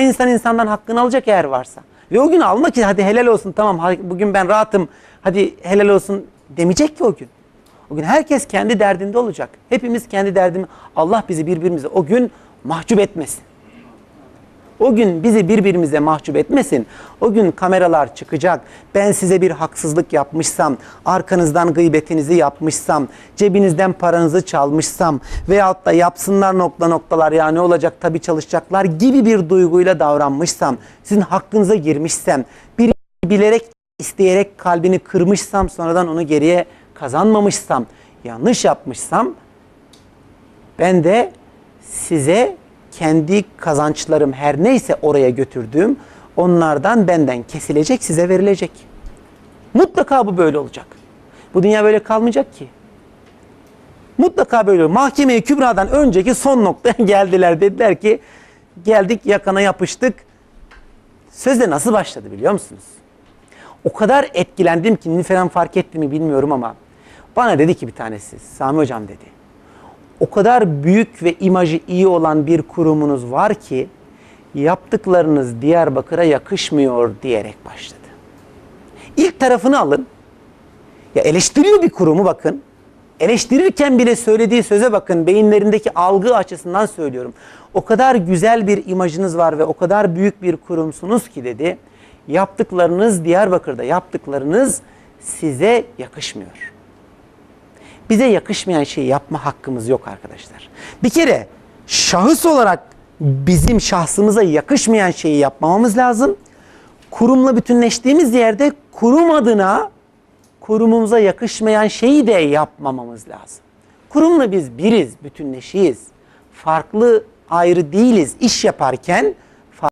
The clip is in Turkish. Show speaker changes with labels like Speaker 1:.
Speaker 1: Mutlaka insan insandan hakkını alacak eğer varsa. Ve o gün alma ki hadi helal olsun tamam bugün ben rahatım hadi helal olsun demeyecek ki o gün. O gün herkes kendi derdinde olacak. Hepimiz kendi derdimi Allah bizi birbirimize o gün mahcup etmesin. O gün bizi birbirimize mahcup etmesin. O gün kameralar çıkacak. Ben size bir haksızlık yapmışsam, arkanızdan gıybetinizi yapmışsam, cebinizden paranızı çalmışsam veyahut da yapsınlar nokta noktalar ya ne olacak tabii çalışacaklar gibi bir duyguyla davranmışsam, sizin hakkınıza girmişsem, bir bilerek isteyerek kalbini kırmışsam sonradan onu geriye kazanmamışsam, yanlış yapmışsam ben de size kendi kazançlarım her neyse oraya götürdüğüm onlardan benden kesilecek size verilecek. Mutlaka bu böyle olacak. Bu dünya böyle kalmayacak ki. Mutlaka böyle olur. Mahkemeye kübradan önceki son noktaya geldiler. Dediler ki geldik yakana yapıştık. Sözde nasıl başladı biliyor musunuz? O kadar etkilendim ki Nilüfer fark etti mi bilmiyorum ama bana dedi ki bir tanesi Sami hocam dedi o kadar büyük ve imajı iyi olan bir kurumunuz var ki yaptıklarınız Diyarbakır'a yakışmıyor diyerek başladı. İlk tarafını alın. Ya eleştiriyor bir kurumu bakın. Eleştirirken bile söylediği söze bakın. Beyinlerindeki algı açısından söylüyorum. O kadar güzel bir imajınız var ve o kadar büyük bir kurumsunuz ki dedi. Yaptıklarınız Diyarbakır'da yaptıklarınız size yakışmıyor bize yakışmayan şeyi yapma hakkımız yok arkadaşlar. Bir kere şahıs olarak bizim şahsımıza yakışmayan şeyi yapmamamız lazım. Kurumla bütünleştiğimiz yerde kurum adına kurumumuza yakışmayan şeyi de yapmamamız lazım. Kurumla biz biriz, bütünleşiyiz. Farklı, ayrı değiliz. İş yaparken